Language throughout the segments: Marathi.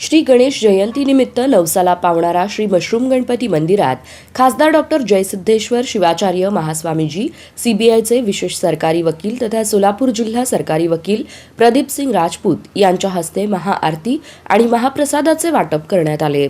श्री गणेश जयंतीनिमित्त नवसाला पावणारा श्री मशरूम गणपती मंदिरात खासदार डॉक्टर जयसिद्धेश्वर शिवाचार्य महास्वामीजी सीबीआयचे विशेष सरकारी वकील तथा सोलापूर जिल्हा सरकारी वकील प्रदीपसिंग राजपूत यांच्या हस्ते महाआरती आणि महाप्रसादाचे वाटप करण्यात आले.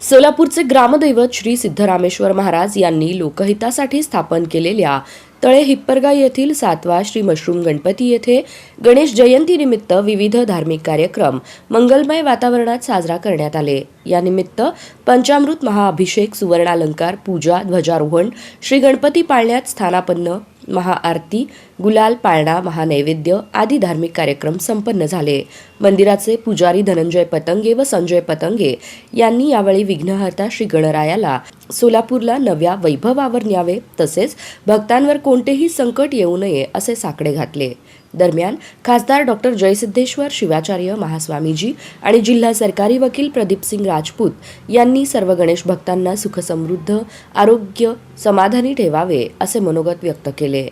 सोलापूरचे ग्रामदैवत श्री सिद्धरामेश्वर महाराज यांनी लोकहितासाठी स्थापन केलेल्या तळे हिप्परगा येथील सातवा श्री मशरूम गणपती येथे गणेश जयंतीनिमित्त विविध धार्मिक कार्यक्रम मंगलमय वातावरणात साजरा करण्यात आले. यानिमित्त पंचामृत महाअभिषेक सुवर्णालंकार पूजा ध्वजारोहण श्री गणपती पाळण्यात स्थानापन्न महाआरती गुलाल पाळणा महानैवेद्य आदी धार्मिक कार्यक्रम संपन्न झाले. मंदिराचे पुजारी धनंजय पतंगे व संजय पतंगे यांनी यावेळी विघ्नहर्ता श्री गणरायाला सोलापूरला नव्या वैभवावर न्यावे तसेच भक्तांवर कोणतेही संकट येऊ नये असे साकडे घातले. दरम्यान खासदार डॉक्टर जयसिद्धेश्वर शिवाचार्य महास्वामीजी आणि जिल्हा सरकारी वकील प्रदीपसिंग राजपूत यांनी सर्व गणेश भक्तांना सुखसमृद्ध आरोग्य समाधानी ठेवावे असे मनोगत व्यक्त केले.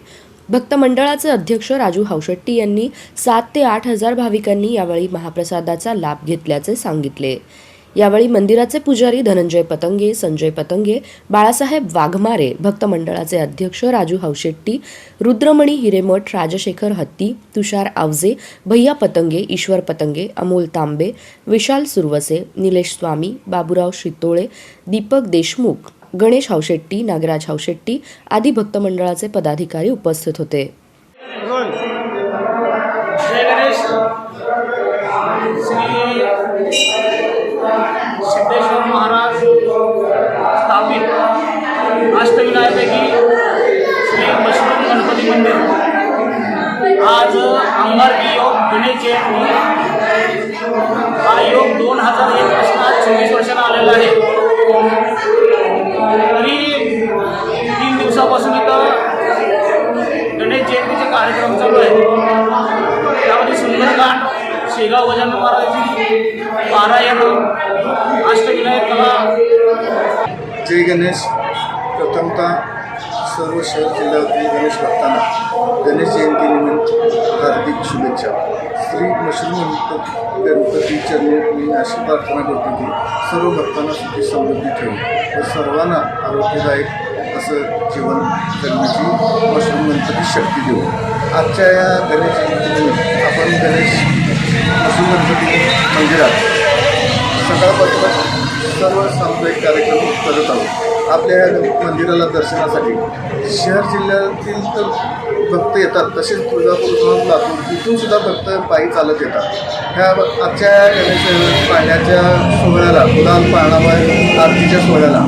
भक्त मंडळाचे अध्यक्ष राजू हावशेट्टी यांनी सात ते आठ हजार भाविकांनी यावेळी महाप्रसादाचा लाभ घेतल्याचे सांगितले. यावेळी मंदिराचे पुजारी धनंजय पतंगे संजय पतंगे बाळासाहेब वाघमारे भक्त मंडळाचे अध्यक्ष राजू हावशेट्टी रुद्रमणी हिरेमठ राजशेखर हत्ती तुषार आवजे भैया पतंगे ईश्वर पतंगे अमोल तांबे विशाल सुरवसे निलेश स्वामी बाबूराव शितोळे दीपक देशमुख गणेश हावशेट्टी नागराज हावशेट्टी आदी भक्त मंडळाचे पदाधिकारी उपस्थित होते. आज अंगारकी योग गणेश जयंती हा योग दोन हजार एक पासून आज चोवीस वर्षांना आलेला आहे. तरी तीन दिवसापासून इथं गणेश जयंतीचे कार्यक्रम चालू आहेत त्यामध्ये सुंदरकांड शेगाव गजानन महाराजांची पारायण अष्टविनायक कला. जय गणेश. प्रथमता सर्व शहर जिल्ह्यातील गणेश भक्तांना गणेश जयंतीनिमित्त हार्दिक शुभेच्छा. श्री मशरूम गणपती चरणी मी अशी प्रार्थना करतो की सर्व भक्तांना सुखी समृद्धी ठेवू व सर्वांना आरोग्यदायक असं जीवन करण्याची मशरूम गणपती शक्ती देऊ. आजच्या या गणेश जयंतीनिमित्त आपण गणेश मशरूम गणपती मंदिरात सकाळपासून सर्व सामुदायिक कार्यक्रम करत आहोत. आपल्या ह्या मंदिराला दर्शनासाठी. शहर जिल्ह्यातील तर भक्त येतात तसेच तुळजापूर लातूर इथून सुद्धा भक्त पायी चालत येतात. ह्या आजच्या गणेश पाण्याच्या सोहळ्याला गुलाल पाळणाबाई आरतीच्या सोहळ्याला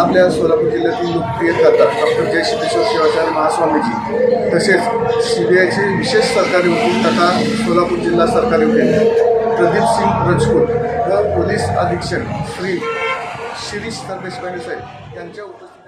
आपल्या सोलापूर जिल्ह्यातील लोकप्रिय करतात डॉक्टर जय सिद्धेश्वर शिवाचार्य महास्वामीजी. तसेच सी बी आयचे विशेष सरकारी वकील तथा सोलापूर जिल्हा सरकारी वकील प्रदीप सिंग रजपूत. पोलीस अधीक्षक श्री शिरीष सरदेशपांडे साहेब यांच्या उपस्थित